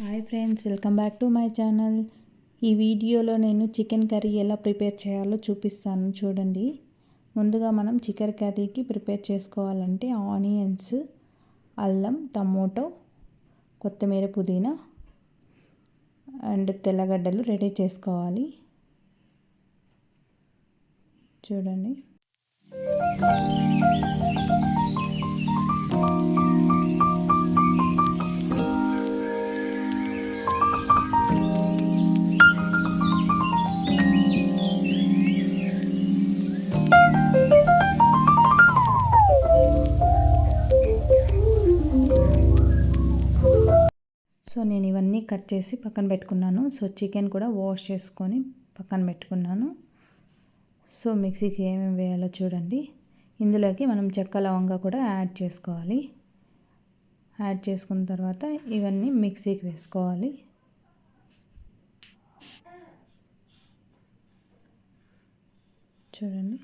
Hi friends welcome back to my channel. ఈ వీడియోలో నేను చికెన్ కర్రీ ఎలా ప్రిపేర్ చేయాలో చూపిస్తాను చూడండి. ముందుగా మనం చికెన్ కర్రీకి ప్రిపేర్ చేసుకోవాలంటే ఆనియన్స్ అల్లం టమోటో కొత్తిమీర పుదీనా అండ్ తెల్లగడ్డలు రెడీ చేసుకోవాలి. చూడండి. సో నేను ఇవన్నీ కట్ చేసి పక్కన పెట్టుకున్నాను. సో చికెన్ కూడా వాష్ చేసుకొని పక్కన పెట్టుకున్నాను. సో మిక్సీకి ఏమేమి వేయాలో చూడండి. ఇందులోకి మనం చెక్క లవంగా కూడా యాడ్ చేసుకోవాలి. యాడ్ చేసుకున్న తర్వాత ఇవన్నీ మిక్సీకి వేసుకోవాలి. చూడండి.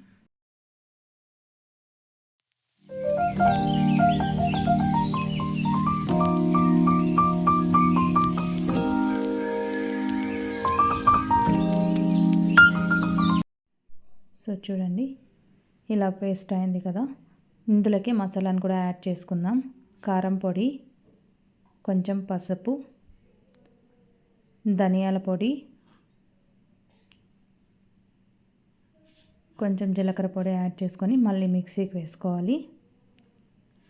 చూడండి. ఇలా పేస్ట్ అయింది కదా. ఇందులోకి మసాలాను కూడా యాడ్ చేసుకుందాం. కారం పొడి కొంచెం పసుపు ధనియాల పొడి కొంచెం జీలకర్ర పొడి యాడ్ చేసుకొని మళ్ళీ మిక్సీకి వేసుకోవాలి.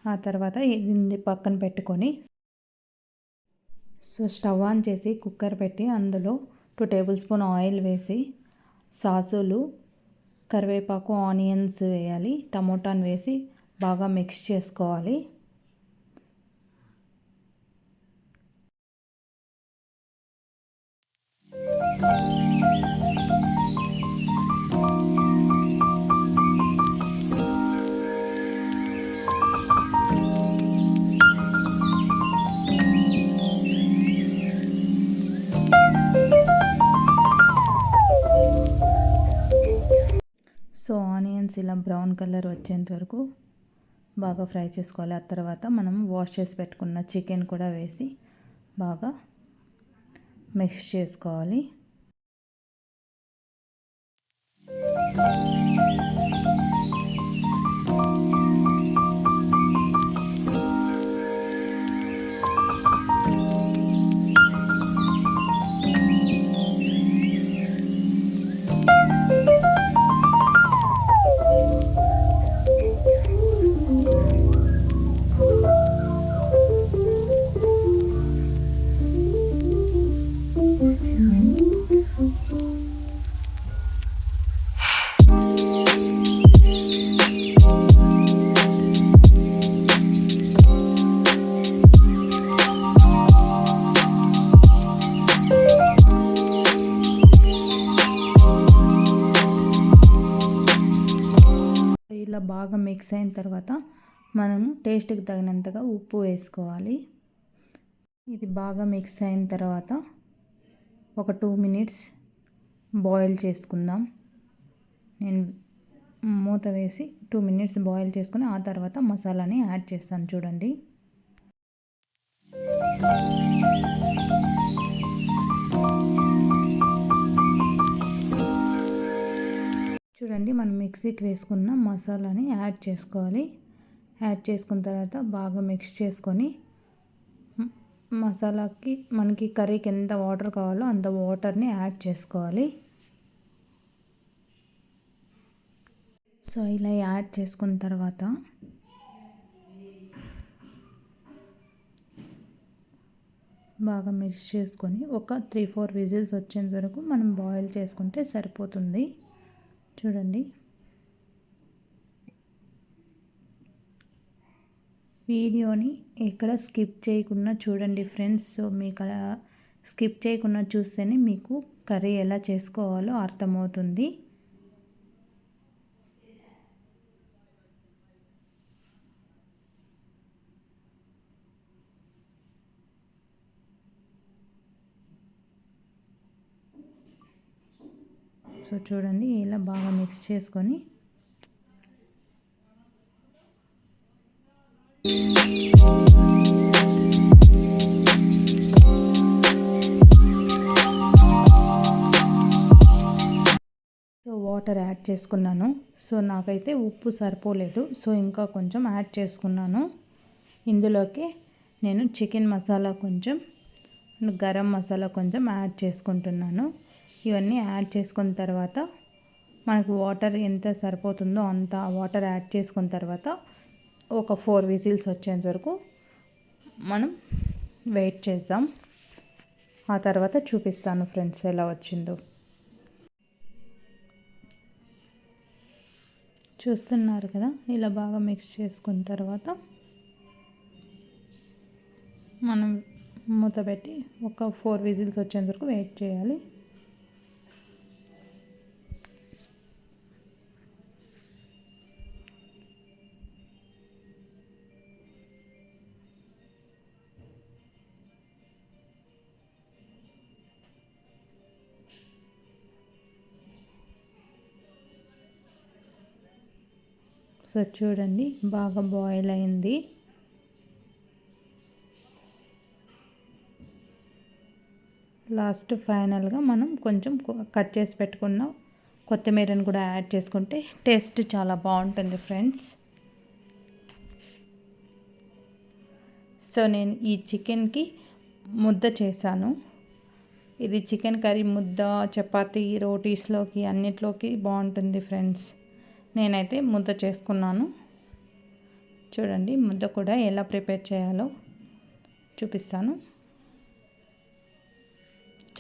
ఆ తర్వాత ఇది పక్కన పెట్టుకొని సో స్టవ్ ఆన్ చేసి కుక్కర్ పెట్టి అందులో టూ టేబుల్ స్పూన్ ఆయిల్ వేసి సాసులు కరివేపాకు ఆనియన్స్ వేయాలి. టమోటాను వేసి బాగా మిక్స్ చేసుకోవాలి. సో ఆనియన్స్ ఇలా బ్రౌన్ కలర్ వచ్చేంత వరకు బాగా ఫ్రై చేసుకోవాలి. ఆ తర్వాత మనం వాష్ చేసి పెట్టుకున్న చికెన్ కూడా వేసి బాగా మిక్స్ చేసుకోవాలి. బాగా మిక్స్ అయిన తర్వాత మనము టేస్ట్కి తగినంతగా ఉప్పు వేసుకోవాలి. ఇది బాగా మిక్స్ అయిన తర్వాత ఒక టూ మినిట్స్ బాయిల్ చేసుకుందాం. నేను మూత వేసి టూ మినిట్స్ బాయిల్ చేసుకుని ఆ తర్వాత మసాలాని యాడ్ చేస్తాను చూడండి. చూడండి మనం మిక్సీకి వేసుకున్న మసాలాని యాడ్ చేసుకోవాలి. యాడ్ చేసుకున్న తర్వాత బాగా మిక్స్ చేసుకొని మసాలాకి మనకి కర్రీకి ఎంత వాటర్ కావాలో అంత వాటర్ని యాడ్ చేసుకోవాలి. సో ఇలా యాడ్ చేసుకున్న తర్వాత బాగా మిక్స్ చేసుకొని ఒక త్రీ ఫోర్ విజిల్స్ వచ్చేంత వరకు మనం బాయిల్ చేసుకుంటే సరిపోతుంది. చూడండి. వీడియోని ఎక్కడ స్కిప్ చేయకుండా చూడండి ఫ్రెండ్స్. సో మీకు అలా స్కిప్ చేయకుండా చూస్తేనే మీకు కర్రీ ఎలా చేసుకోవాలో అర్థమవుతుంది. సో చూడండి ఇలా బాగా మిక్స్ చేసుకొని. సో వాటర్ యాడ్ చేసుకున్నాను. సో నాకైతే ఉప్పు సరిపోలేదు. సో ఇంకా కొంచెం యాడ్ చేసుకున్నాను. ఇందులోకి నేను చికెన్ మసాలా కొంచెం గరం మసాలా కొంచెం యాడ్ చేసుకుంటున్నాను. ఇవన్నీ యాడ్ చేసుకున్న తర్వాత మనకు వాటర్ ఎంత సరిపోతుందో అంత వాటర్ యాడ్ చేసుకున్న తర్వాత ఒక ఫోర్ విజిల్స్ వచ్చేంత వరకు మనం వెయిట్ చేద్దాం. ఆ తర్వాత చూపిస్తాను ఫ్రెండ్స్ ఎలా వచ్చిందో. చూస్తున్నారు కదా ఇలా బాగా మిక్స్ చేసుకున్న తర్వాత మనం మూత పెట్టి ఒక ఫోర్ విజిల్స్ వచ్చేంత వరకు వెయిట్ చేయాలి. సో చూడండి బాగా బాయిల్ అయింది. లాస్ట్ ఫైనల్గా మనం కొంచెం కట్ చేసి పెట్టుకున్న కొత్తిమీరని కూడా యాడ్ చేసుకుంటే టేస్ట్ చాలా బాగుంటుంది ఫ్రెండ్స్ సో నేను ఈ చికెన్కి ముద్ద చేశాను. ఇది చికెన్ కర్రీ ముద్ద చపాతీ రోటీస్లోకి అన్నిట్లోకి బాగుంటుంది ఫ్రెండ్స్ నేనైతే ముద్ద చేసుకున్నాను. చూడండి ముద్ద కూడా ఎలా ప్రిపేర్ చేయాలో చూపిస్తాను.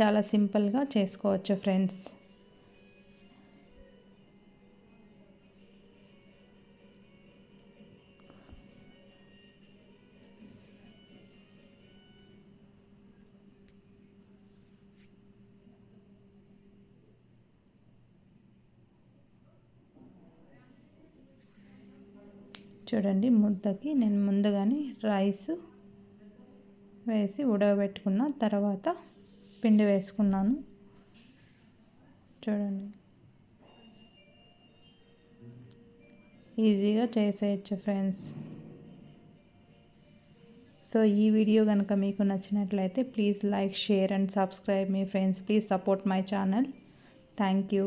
చాలా సింపుల్గా చేసుకోవచ్చు ఫ్రెండ్స్. చూడండి ముద్దకి నేను ముందుగానే రైస్ వేసి ఉడకబెట్టుకున్న తర్వాత పిండి వేసుకున్నాను. చూడండి. ఈజీగా చేసేయచ్చు ఫ్రెండ్స్. సో ఈ వీడియో కనుక మీకు నచ్చినట్లయితే please like share and subscribe me friends. Please support my channel. Thank you.